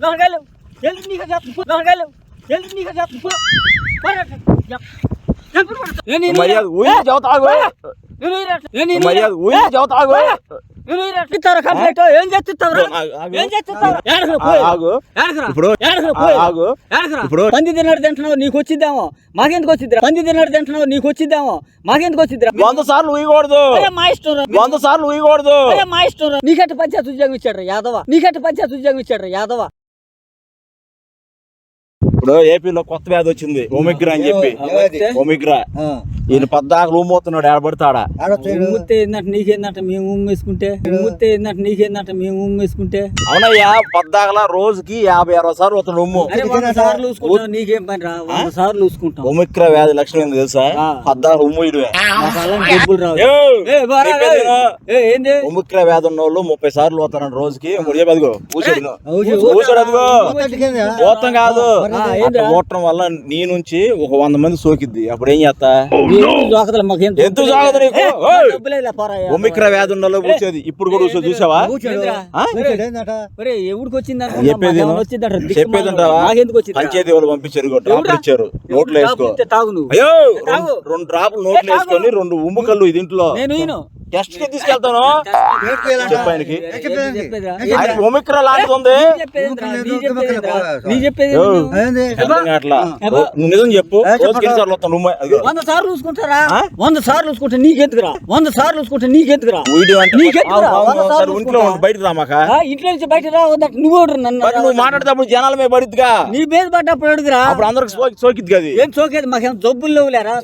లోనకెళ్ళు జల్ది నీకు చెప్తా లోనకెళ్ళు జల్ది నీకు చెప్తా మర్యాద ఊరి చదువుతాగు మర్యాద ఊరి చదువుతాగు కంప్లీట్ ఏం? చేస్తావు ఏం చేస్తావు ఆగు. ఇప్పుడు పంది తిన్నాడు తింటున్నావు నీకు వచ్చిద్దామో. మాకెందుకు వచ్చిద్దిరా? పంది తిన్నాడు తింటున్నావు నీకు వచ్చిద్దామో. మాకెందుకు వచ్చిద్దిరా? వంద సార్లు ఊయకూడదు. మా ఇష్టం. వంద సార్లు ఊయకూడదు. మా ఇష్టం. నీకట్ట పంచాయతీ ఉద్యోగం ఇచ్చాడు యాదవ. నీకట్ట పంచాయతీ ఉద్యోగం ఇచ్చాడు యాదవ. ఇప్పుడు ఏపీలో కొత్త వ్యాధి వచ్చింది ఒమిగ్రా అని చెప్పి ఒమిగ్రా ఈయన పద్దాకలు ఊమోతున్నాడు ఏడబడతాడా? ఉమ్మితే ఏంటంటే నీకేందంటే మేము ఉమ్మేసుకుంటే? ఉమ్మితే ఏంటంటే నీకేందంటే మేము ఉమ్మేసుకుంటే? అవునయ్యా పద్దాకల రోజుకి యాభై అరవై సార్లు వస్తాడు ఉమ్ము సార్లు చూసుకుంటాం నీకేం పని రా? వంద సార్లు చూసుకుంటాం ఒమిగ్రా వ్యాధి లక్షణం ఏంది తెలుసా? ఆ. పద్దాకలు ఉమ్ము ఇడువే డబ్బులు రావు. ఏంది? ఒమిగ్రా వ్యాధి ఉన్న వాళ్ళు ముప్పై సార్లు పోతారంట రోజుకి. కూర్చోడు పోతాం కాదు. పోవటం వల్ల నీ నుంచి ఒక వంద మంది సోకిద్ది. అప్పుడు ఏం చేస్తా? ఒమిక్రా వ్యాధి కూర్చోది. ఇప్పుడు కూడా కూర్చో చూసావా? చెప్పేది పంచాయతీ వాళ్ళు పంపించారు ఇగో డ్రాప్ ఎవరా? ఇచ్చారు. నోట్లో వేసుకో. అయ్యో. రెండు- డ్రాపులు నోట్లో. వేసుకొని రెండు ఉమ్ము కళ్ళు టెస్ట్కి తీసుకెళ్తాను. చెప్పు ఆయనకి. ఒమిక్రా లాంటిది ఉంది. నువ్వు. నిజం చెప్పు. సార్లు వస్తాను. వంద సార్లు చూసుకుంటారా? ఆ? వంద సార్లు చూసుకుంటే నీకెందుకురా? వంద సార్లు చూసుకుంటే నీకెందుకురా? వీడియో అంటే ఇంట్లో రామాక ఇంట్లో నుంచి బయట నువ్వు నువ్వు మాట్లాడేటప్పుడు జనాల మీద పడిద్దిగా. నీ మీద పడ్డప్పుడు అడుగురా. అప్పుడు అందరికి సోకి సోకిద్ది కదా ఏం చోకేది మాకేం జబ్బులు లేవులేరా?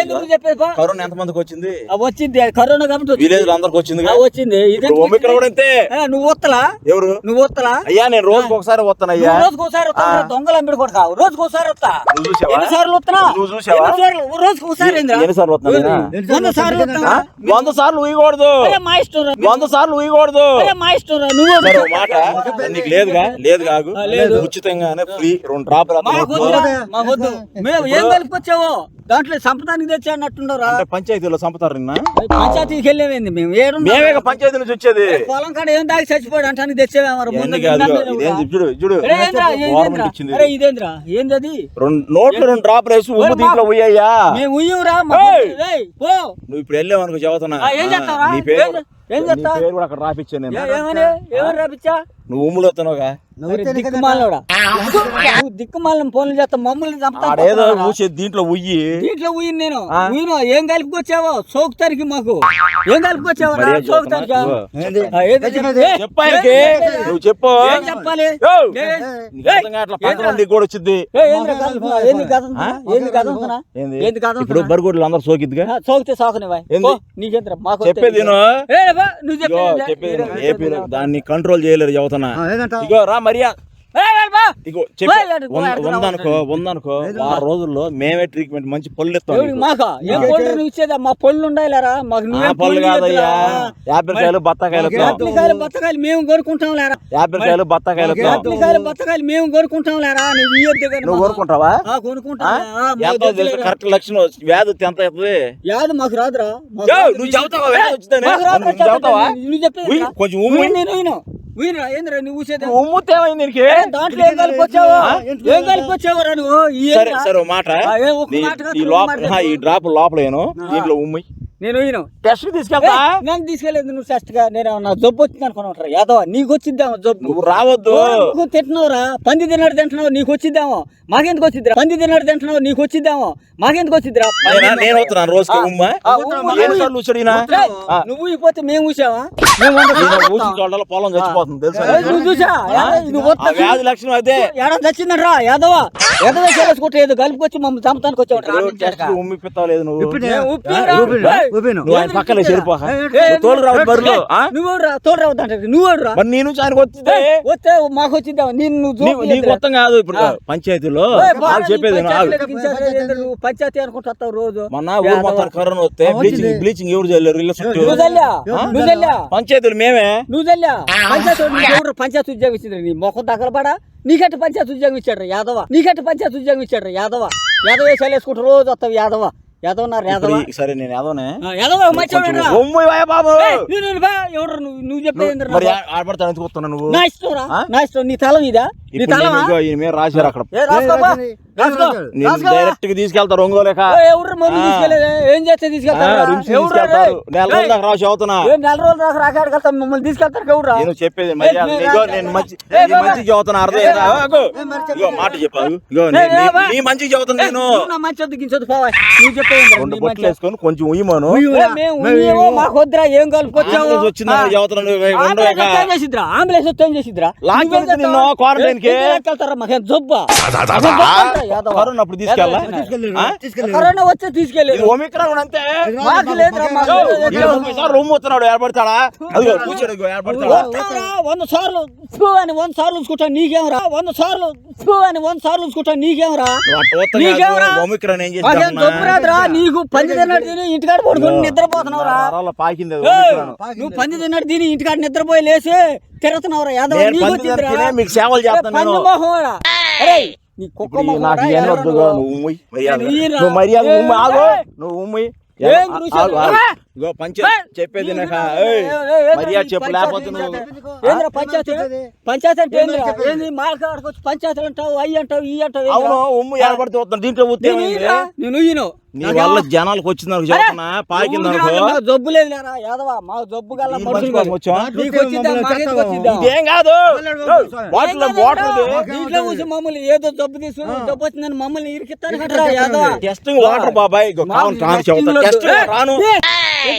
ఎందుకు చెప్పేది? కరోనా ఎంత మందికి వచ్చింది వచ్చింది. కరోనా కాబట్టి. విలేజ్ అందరికి వచ్చింది. వచ్చింది ఇది కూడా అంతే. నువ్వు వత్తలా? ఎవరు? నువ్వు వత్తలా? అయ్యా నేను రోజుకి ఒకసారి వస్తాను అయ్యా. రోజుకు ఒకసారి వస్తా దొంగలు అమ్మిడి కొడతా రోజుకు ఒకసారి వస్తా? ఎన్ని సార్లు వస్తున్నా నువ్వు చూసావా? ఎన్ని సార్లు? రోజుకు ఒకసారి ఏందిరా? ఎన్ని సార్లు వస్తున్నావు నేనా? వంద సార్లు వస్తున్నా ఆ? వంద సార్లు ఊయకూడదు. మా ఇష్టం. వంద సార్లు ఊయకూడదు. మా ఇష్టం. నువ్వు మాట నీకు లేదుగా? లేదు. కాదు. ఉచితంగానే ఫ్రీ రెండు డ్రాప్ మేము ఏం కలిపొచ్చావో దాంట్లో సంపదానికి తెచ్చా అన్నట్టున్నారా అంటే పంచాయతీలో చంపుతారు నిన్న? పంచాయతీకి వెళ్ళేమైంది మేము? ఏడు మేమే పంచాయతీ నుంచి వచ్చేది. పొలం కాడ ఏం దాగి చచ్చిపోయాడు? అంటానికి తెచ్చేవారు చూడు ఇదేంద్రా? ఏంది అది? నోట్లు రెండు డ్రాప్ వేసి ఉమ్ము దీంట్లో పోయ్యా మేము ఉయ్యంరా ఏయ్! నువ్వు ఇప్పుడు వెళ్ళావనుకో చదువుతున్నా. ఆ, ఏం చేస్తావురా? నీ పేరు? ఏం చే- ఏం నీ చేస్తావు? పేరు కూడా అక్కడ రాపిచ్చాను నేను. ఏ- ఏమని? ఏమని రాపిచ్చా? నువ్వు ఉమ్ములు వస్తున్నావుగా. దిక్కుమాలడా నువ్వు దిక్కుమాలను ఫోన్లు చేస్తా మమ్మల్ని ఆడేదో చంపుతా ఊసే దీంట్లో ఉయ్యి. దీంట్లో ఉయ్యను నేను? ఉయ్యను ఏం కలుపుకొచ్చావో సోకుతారికి మాకు. ఏం కలుపుకొచ్చావో ఏం సోకుతారికా చెబుతున్నా? ఏ, చెప్పు ఆయనకి నువ్వు చెప్పు. ఏం చెప్పాలి! ఏ, మందికి కూడా వచ్చింది ఏ, ఏంది కదులుతున్నా? ఏంది కదులుతున్నా? ఏంది? కదులుతున్నా? ఇప్పుడు బరిగొడ్లు అందరు సోకిద్దిగా? సోకితే మాకు చెప్పేది నువ్వు దాన్ని కంట్రోల్ చేయలేరు చదువుతున్నా. ఇగో రా మరియా. ఉందనుకో ఉందనుకో వారం రోజుల్లో మేమే ట్రీట్మెంట్ మంచి పళ్ళు ఇస్తాం. మాకా? ఏం పళ్ళు నువ్వు ఇచ్చేదా మా పళ్ళు ఉండాలిరా మాకు ఆ నువ్వేం పళ్ళు కాదయ్యా. యాపిల్కాయలు బత్తాకాయలు. యాపిల్కాయలు బత్తకాయలు మేము కొనుక్కుంటాం లేరా? యాపిల్కాయలు బత్తాకాయలు. యాపిల్కాయలు బత్తకాయలు మేము కొనుక్కుంటాం లేరా? నువ్వు ఇయ్యొద్దు నువ్వు. కోరుకుంటావా ఆ, ఆ, తెలుసులేరా. కరెక్ట్ లక్షణం వ్యాధి ఎంత అవుతుంది? యాదు మాకు రాదురా. నువ్వు చదువుతావా వ్యాధి వచ్చిందని? మాకు రాదురా, నువ్వు రా. కొంచెం నేను. ఏందిరా నువ్వు ఊసేది? దీనికి దాంట్లో ఏం కలిపొచ్చావు? ఏం కలిపొచ్చావురా సరే? సరే మాట. ఈ డ్రాప్ లోపలేను దీంట్లో ఉమ్మి. నేను ఉయ్యను టెస్ట్ తీసుకెళ్తా? నన్ను తీసుకెళ్ళేది నువ్వు ఫస్ట్గా? నేను నా జబ్బు వచ్చింది అనుకున్నావు యాదవ నీకు వచ్చిద్దామో జబ్బు? రావద్దు. నువ్వు తింటున్నావురా పంది తిన్నాడు తింటున్నావు నీకు వచ్చిద్దామో మాకెందుకు వచ్చిద్దిరా? పంది తిన్నాడు తింటున్నావు నీకు వచ్చిద్దామో మాకెందుకు వచ్చిద్దిరా? నేనా- నేను అవుతున్నాను రోజుకి ఉమ్మ? నువ్వు ఊగిపోతే మేము చోటలో పొలం చచ్చిపోతుంది నువ్వు చూసా? నువ్వు వ్యాధి లక్షణం అదే. ఎడ చచ్చిందంట్రా యాదవ. ఎడ చేసుకుంటే ఏదో కలుపుకొచ్చి మమ్మల్ని చంపడానికి వచ్చావు టెస్ట్ ఉమ్మి పిత్తలేదు నువ్వు. నువ్వు నువ్వు ఆయన పక్కన చెరిపోక. తోలు రావు బరులు ఆ? నువ్వు మరి ఆయనకు వచ్చింది వస్తే మాకు వచ్చిద్దాం? నేను నీకు. మొత్తం కాదు ఇప్పుడు పంచాయతీలో. వాళ్ళు చెప్పేది పంచాయతీ అనుకుంటా వస్తావు రోజు. మొన్న ఊరు మొత్తం కరోనా వస్తే బ్లీచింగ్ బ్లీచింగ్ ఎవరు చేయలేరు ఇళ్ళ చుట్టూ. పంచాయతీలు మేమే. నువ్వు చల్లా పంచాయతీ పంచాయతీ ఉద్యోగం ఇచ్చిండ్రు? నీ మొఖం తగలబడా? నీకట్ట పంచాయతీ ఉద్యోగం ఇచ్చాడు యాదవ? నీకట్ట పంచాయతీ ఉద్యోగం ఇచ్చాడు యాదవ? యాదవ వేసాలు వేసుకుంటూ రోజు వస్తావు యాదవ. సరే నేను బాబు. నువ్వు నువ్వు బా, ఎవరు నువ్వు? నువ్వు చెప్పేది ఏందిరా మరి బాబు? ఆడపడతాను ఎందుకు వస్తున్నా నువ్వు? నా ఇష్టం రా. ఆ? నా ఇష్టం. నీ తలం ఇదా? నీ ఇప్పుడు తలమా? నేను ఇదిగో ఈయన మీద రాశారు అక్కడ. డైరెక్ట్గా తీసుకెళ్తారు ఒంగోలేక ఏ, ఎవరు చేస్తే తీసుకెళ్తారు రిమ్స్ తీసుకెళ్తారు. నెల రోజుల దాకా రాసి అవుతున్నా ఏం నెల రోజులు దాకా రాకాడగలుగుతాం మమ్మల్ని తీసుకెళ్తారు ఎవరు నేను చెప్పేది నేను మంచి మంచి చదువుతున్నా. అర్థం మాట చెప్పావు. నీ- మంచి చదువుతున్నా నేను. మంచి వద్దు గించొద్దు పోవా నువ్వు రెండు బొట్లు వేసుకొని కొంచెం ఉయ్యమను. మాకు వద్దురా ఏం ఏం చేసిద్రా ఆంబులెన్స్ వస్తే ఏం చేసిద్రా నిన్ను కి? వెళ్తారా మాకేం జబ్బా? కరోనా అప్పుడు తీసుకెళ్ళా? కరోనా వచ్చే తీసుకెళ్ళలేదు ఇది ఒమిక్రాన్ అంతే. మాకు లేదురా రూమ్ వస్తున్నాడు ఏర్పడతాడా? అదిగో కూర్చోడు ఏర్పడతాడా? వంద సార్లు. అని వంద సార్లు ఉంచుకుంటా నీకేమరా వంద సార్లు అని వంద సార్లు ఉంచుకుంటా నీకేమరా నీకేమరా? కాదు, ఒమిక్రాన్ ఏం మాకేం జబ్బు చేస్తా రాదురా నీకు పంది తిన్నట్టు తిని ఇంటికాడ పడుకొని నిద్రపోతున్నావురా అది. నువ్వు పంది తిన్నట్టు తిని ఇంటికాడ నిద్రపోయి లేచి తిరుగుతున్నావురా యాదవ నీకు వచ్చిందిరా మీకు సేవలు చేస్తాను నీ కుక్క నాకు నువ్వు? ఉమ్మి మర్యాద. నువ్వు మర్యాద ఆగు. నువ్వు ఉమ్మి చెప్పేది మర్యాద చెప్పు పంచాయతీ లేకపోతే నువ్వు ఏంద్రా పంచాయతీ? పంచాయతీ ఏంది? మాలకాడకు వచ్చి పంచాయతీ అంటావు అయ్యి అంటావు ఈ అంటావు ఏంద్రా? అవును ఉమ్ము ఏర్పడితే వస్తాను దీంట్లో ఊతే నీ వల్ల జనాలకు వచ్చింది చెప్తున్నా పాకింది జబ్బు లేదు లేరా యాదవ మా జబ్బు కాదు. బాటిల్ దీంట్లో మమ్మల్ని ఏదో జబ్బు తీసుకుని జబ్బు వచ్చిందని మమ్మల్ని ఇరికిస్తాను కదరా యాదవ? టెస్టింగ్ వాటర్ బాబాయ్. రాను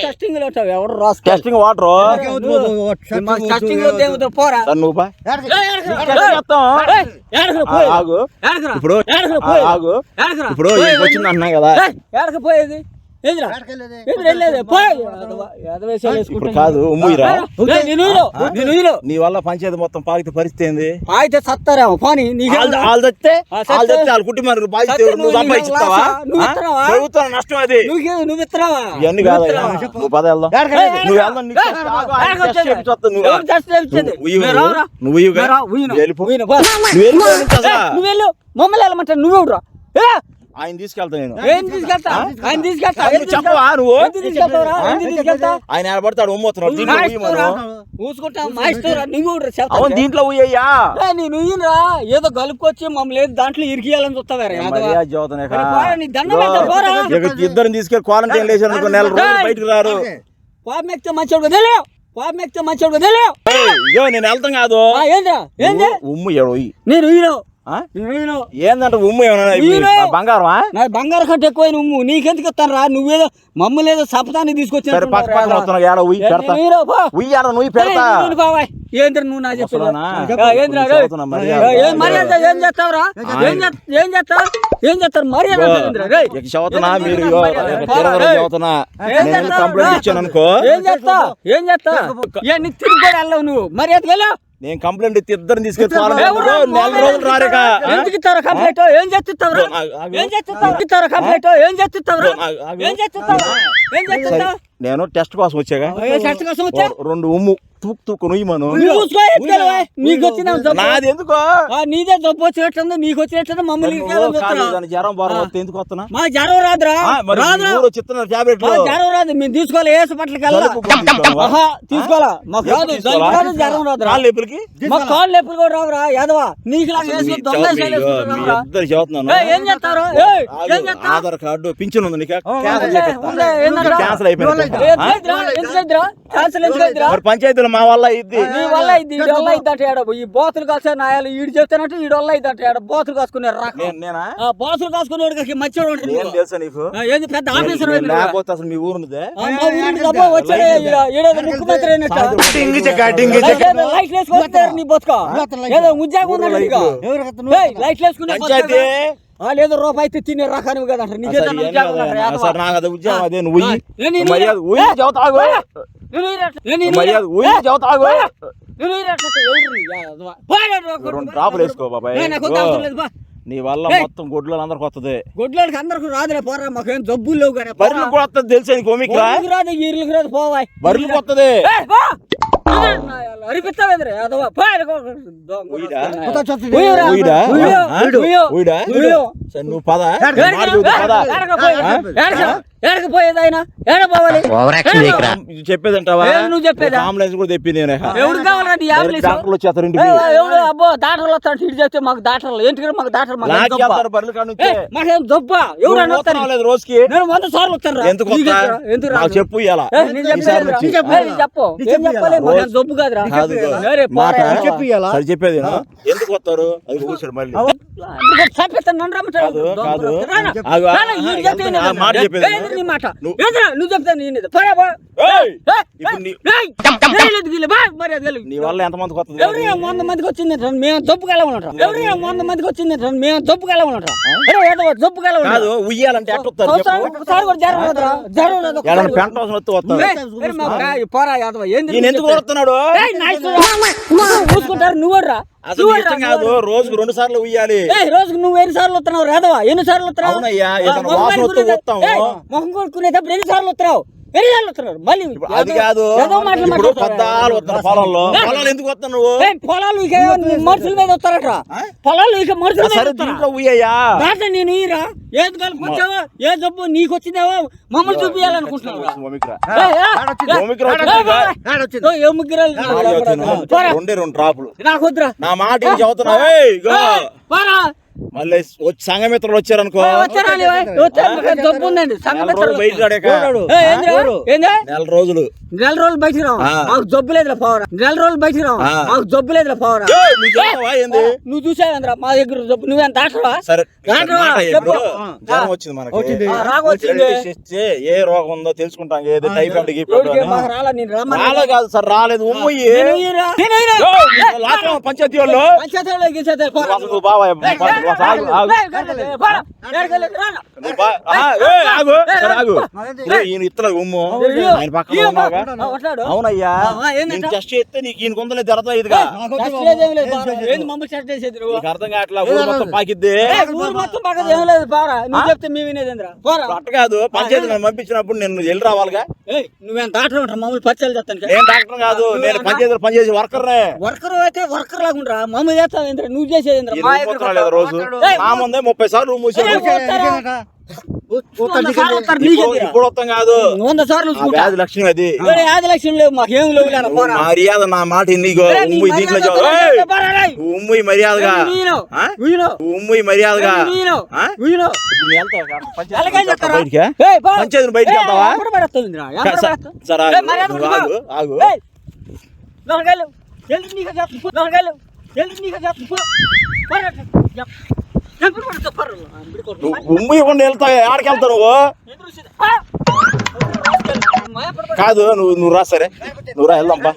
టెస్టింగ్లో ఎవరు రాసుకో టెస్టింగ్ వాటర్ టెస్టింగ్లో దేవుడు పోరా? సరే నువ్వు బా. ఆగు. ఇప్పుడు. ఆగు. ఇప్పుడు వచ్చింది అంటున్నా కదా? ఏయ్, ఇప్పుడు. కాదు. నీ వల్ల పంచాయతీ మొత్తం పాకితే పరిస్థితి ఏంది? అయితే సత్తారేమో. పోనీ నీకే వాళ్ళ- వాళ్ళ తెస్తే ఆ, సత్తే. వాళ్ళు తెస్తే వాళ్ళ కుటుంబానికి బాధ్యత? నువ్వు నువ్వు సంపాదిస్తావా నువ్వు? ప్రభుత్వం నష్టం అది. నువ్వు నువ్వు ఇస్తున్నావా ఇవన్నీ కాదు? నువ్వు పద వెళ్దాం నువ్వు వెళ్దాం. నువ్వు. నువ్వు నువ్వు. నువ్వు. నువ్వు వెళ్ళిపో. నువ్వు నువ్వు వెళ్ళు మమ్మల్ని వెళ్ళమంటే ఏ ఆయన తీసుకెళ్తా నేను. ఏం తీసుకెళ్తా? ఆయన తీసుకెళ్తా? చెప్పవా నువ్వు? ఎందుకు తీసుకెళ్తావురా? ఎందుకు తీసుకెళ్తా? ఆయన ఏడబడతాడు ఉమ్మవుతున్నాడు ఉయ్యి అవును దీంట్లో నేను ఉయ్యనురా ఏదో గలుపుకొచ్చి మమ్మల్ని ఏదో దాంట్లో ఇరికియాలని చూస్తావారా. ఇద్దరిని తీసుకెళ్ళి క్వారంటైన్ లేచారు అనుకో నెల రోజులు. బయటకు రారు. పాపం ఎక్కితే మంచోడు కదా తెలియవు పాపం ఎక్కితే మంచోడు ఇగో నేను వెళ్తాం కాదు. ఏంది? ఉమ్ము ఉయ్యి నేను ఉయ్యను ఏందంటే ఉమ్ము ఏమన్నా బంగారమా? నా బంగారు కంటే ఎక్కువ నువ్వు నీకెందుకు ఇస్తాను రా? నువ్వేదో మమ్మల్ని ఏదో సపతాన్ని తీసుకొచ్చి సరే పక్క పక్కన వస్తున్నా ఏడ ఉయ్యి పెడతా. ఉయ్యాల నువ్వు పెడతా. ఏంద్ర నా ఏం మర్యాద? ఏం చేస్తావురా? ఏం ఏం చేస్తావు? ఏం చేస్తారు? మర్యాద చదువుతున్నా మీరు. చదువుతున్నా. ఏం? కంప్లైంట్. ఇచ్చాను అనుకో. ఏం చేస్తా ఏం చేస్తా ఏ నీ తిరిగి కూడా వెళ్ళవు నువ్వు. మర్యాద వెళ్ళావు నేను కంప్లైంట్ ఇస్తే ఇద్దరిని తీసుకెళ్ళి? నెల రోజులు రారేక ఎందుకు ఇస్తారా కంప్లైంట్? ఏం. ఏం కంప్లైంట్? నేను టెస్ట్ కోసం వచ్చాగా. కోసం వచ్చా? రెండు ఉమ్ము. తూక్ తూక్ మను నువ్వు ఎత్తుకెళ్ళవా? నీకు వచ్చిన జబ్బు. నాది ఎందుకో ఆ, నీదే జబ్బు వచ్చినట్టుంది నీకు వచ్చినట్టుంది మమ్మల్ని జ్వరం వస్తే ఎందుకు వస్తున్నా? మా జ్వరం రాదురా. రాదురా. టాబ్లెట్ జ్వరం రాదు. మేము తీసుకోవాలి. ఏ హాస్పిటల్కి వెళ్ళాలి? తీసుకోవాలా? మాకు రాదు. రాదు జ్వరం రాదురా. కాళ్ళు లేపులకి మా కాళ్ళు ఎప్పుడు కూడా రావురా యాదవా? నీకు ఏం చేస్తారు? ఏయ్, ఏం చేస్తారు? ఆధార్ కార్డు పింఛన్ ఉంది నీకు. క్యాన్సల్ ఉందే, ఉందే, ఏందంట? క్యాన్సల్ అయిపోయింది? క్యాన్సల్? మరి పంచాయతీలో మా వల్ల ఇది నీ వల్ల ఇది ఈడి వల్ల ఇద్దంట ఏడ ఈ బోతులు కాసే నాయాలు ఈడు చెప్తానంటే ఈడు వల్ల ఇద్దంట ఏడ బోతులు కాసుకునే రకం నేను బోతులు కాసుకునేవాడికి మంచివాడు ఉంటాడు ఏం. తెలుసా నీకు ఏంది పెద్ద ఆఫీసర్ లేకపోతే అసలు మీ ఊరుందే మా ఊరికి తప్ప వచ్చాడే ఈడేదో ముఖ్యమంత్రి అయినట్టు. వస్తారు నీ బతుక ఏదో ఉద్యోగం నీకు. లైట్లు వేసుకునే పంచాయతీ బతుకా? ఆ, లేదో రూపాయి అయితే తినే రకానివి కదంట నీకేదో ఉద్యోగం కదా, నాకు అది ఉద్యోగం అదే నువ్వు మర్యాద ఉయ్యి చదువుతాగు నీ రెండు డ్రాపులు వేసుకో బాబాయ్. ఏ, వల్ల. మొత్తం గుడ్లు అందరికి వస్తుంది గొడ్లోడికి అందరికి రాదులే పోరా. మాకేం జబ్బులు లేవు కానీ బర్రెలు కూడా వస్తుంది తెలుసా నీకు రాదు ఈరులకు రాదు పోవాయ్. బర్రెలు వస్తుంది. నువ్వు పద. మాట చెబుతా, పద ఏడకపోయేది ఆయన? ఏడ పోవాలి? ఏం నువ్వు చెప్పేదా? అంబులెన్స్ కూడా ఎవడు కావాలండి అంబులెన్స్? డాక్టర్లు వచ్చేస్తారు ఏ, ఇంటికి ఎవడు? అబ్బో డాక్టర్లు ఇటు చెప్తే మాకు డాక్టర్లు ఏంటి మాకు డాక్టర్ మాకు దొబ్బ? అని లేదు రోజుకి. నేను వంద సార్లు. ఎందుకు? ఎందుకు? చెప్పు ఇలా చెప్పేది చెప్పు. దొబ్బు కాదురా? చెప్పేది. ఎందుకు వస్తారు? అది కూర్చోడు మళ్ళీ. మాట నువ్వు-? నువ్వు చెప్తే నేను నీ- వస్తుంది? వంద మందికి వచ్చింది మేము వంద మందికి వచ్చింది మేము అరే ఏదో కాదు దొప్పుకెళ్ళమన్నా ఉయ్యాలంటే పెంట పోరా యాదవ, నువ్వు ఎందుకు చెప్పేది? కొడుతున్నాడు? ఏయ్, నా ఇష్టం రా. అసలు ఇష్టం కాదు. రోజుకు రెండు సార్లు ఉయ్యాలి. రోజుకు నువ్వు ఎన్ని సార్లు వస్తున్నావు రాదవా ఎన్ని సార్లు వస్తున్నావు మొహం కొడుకునేటప్పుడు ఎన్ని సార్లు వస్తున్నావు వస్తున్నావు మళ్ళీ ఇప్పుడు అది ఏదో- కాదు. ఏదో మాటలు ఇప్పుడు మాట్లాడతావు. పద్దాలు వస్తున్నారు పొలంలో ఏ? పొలాలు ఎందుకు వస్తావు నువ్వు ఏయ్, పొలాలు ఇక మనుషుల మీద వస్తారట? పొలాలు ఇక మనుషుల మీద వస్తారా? దీంట్లో నేను ఈరా ఏది కలుపుకొచ్చావో ఏ జబ్బు? నీకు వచ్చిందేవో? మమ్మల్ని చూపించాలనుకుంటున్నావు రెండే రెండు డ్రాపులు. నాకు వద్దురా. నా మాట ఏం మళ్ళీ వచ్చి సంఘమిత్రులు వచ్చారనుకో. జబ్బు ఉందండి? ఏంది? నెల రోజులు. నెల రోజులు బయటికి రావు. మాకు జబ్బు లేదురా పోవరా నెల రోజులు బయటికి రావు. మాకు జబ్బు లేదురా పోవరా నువ్వు చూసావేంద్రా మా దగ్గర జబ్బు నువ్వేం డాక్టరా? జ్వరం వచ్చింది మనకి. ఏ రోగం ఉందో తెలుసుకుంటాం. ఏదో టైఫాయిడ్ రాలా? కాదు సార్ రాలేదు. పంచాయతీ వాళ్ళు ఈయన ఇత్తలేదు ఉమ్ము. ఆయన పక్కన అవునయ్యా. టెస్ట్ చేస్తే నీకు ఈయన ఇదిగా. నువ్వు? నీకు అర్థం కావట్లా? ఊరు మొత్తం పాకిద్ది. ఏయ్, ఊరు మొత్తం పక్కన ఏం లేదు పోరా నువ్వు చెప్తే మేము వినేదేంద్రా పోరా. అట్ట కాదు. పంచాయతీ నన్ను పంపించినప్పుడు నేను వెళ్ళి రావాలిగా? ఏయ్ నువ్వేం డాక్టర్ ఉంటా మమ్మల్ని పరిచయాలు చేస్తాను నేను డాక్టర్ కాదు. నేను పంచాయతీలో పనిచేసే వర్కర్నే వర్కర్ అయితే వర్కర్ లాగా ఉండరా? మమ్మల్ని చేస్తావు నువ్వు చేసేది రోజు. ఏయ్, నా ముందే ముప్పై సార్లు రూమ్ మూసి ఇప్పుడు కాదు. వంద సార్లు అది ఆది లక్ష్యం లేవు మాకేం లేవు లేరా, పోరా. మర్యాద నా మాట నీకు ఉమ్ము దీంట్లో. ఉమ్ము మర్యాదగా. వీను, ఆ? వీను, ఉమ్ము మర్యాదగా? పంచాయతీ? బయటికా? వెళ్తావా? సరే, ఆగు. ఆగు, నీకు నీకు ఉమ్ము ఇవ్వకుండా వెళ్తావు ఆడికి వెళ్తావు నువ్వు? కాదు నువ్వు నువ్వు రా సరే నువ్వు రా వెళ్దాం బా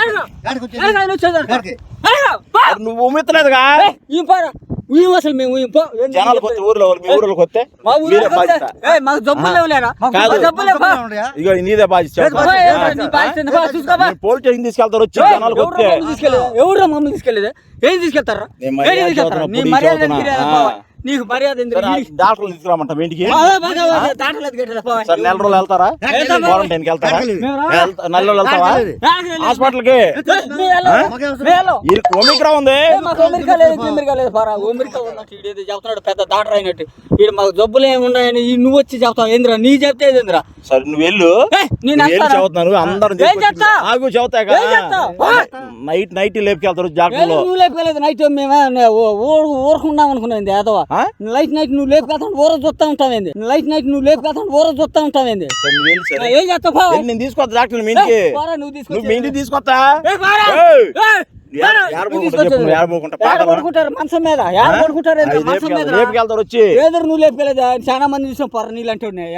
ఎలాగో? ఎలాగో నువ్వు చేద్దాం. ఎలాగో? పో. మరి నువ్వు ఉమ్మెత్తలేదుగా అసలు మేము జనాలు కొత్త ఊర్లో మీ ఏయ్, మాకు జబ్బులు నీదే బాధ్యత పోలీస్ స్టేషన్ తీసుకెళ్తారు వచ్చి ఎవరురా వస్తే మమ్మల్ని తీసుకెళ్ళేది? ఏం తీసుకెళ్తారా? నీ మర్యాద నీకు మర్యాద తీసుకురామంటాం. ఇంటికి నెల రోజులు వెళ్తారా. క్వారంటైన్ నెల రోజులు వెళ్తావా. హాస్పిటల్కి. ఒమిక్రా ఉంది. చెప్తున్నాడు పెద్ద డాక్టర్ అయినట్టు. ఈడు మాకు జబ్బులు ఏమి ఉన్నాయని నువ్వు వచ్చి చెప్తావు. ఏందిరా? నీ చెప్తే ఏందిరా? సరే నువ్వు వెళ్ళు? చదువుతున్నాను అందరం? ఆగు చెప్తా? నైట్ నైట్ లేపుకెళ్తారు ఏదో జాగ్రత్తలో. నువ్వు లేపుకోలేదు నైట్ మేమే ఊరుకున్నాం అనుకున్నాంది యాదవ? ఆ? లైట్ నైట్ నువ్వు లేపుకెళ్తాను ఊర చూస్తా ఉంటావేంది? లైట్ నైట్ నువ్వు లేపుకెళ్తాను ఊర చూస్తా ఉంటావేంది? ఏం చేస్తావు? నేను తీసుకొస్తా డాక్టర్ మీ ఇంటికి. నువ్వు మీ ఇంటికి. తీసుకొస్తా. మంచం మీద. మంచం రేపుకెళ్తారు వచ్చి. ఏదో నువ్వు లేపుకెళ్ళదు చాలా మంది చూసాం పొర నీళ్ళు అంటున్నాయి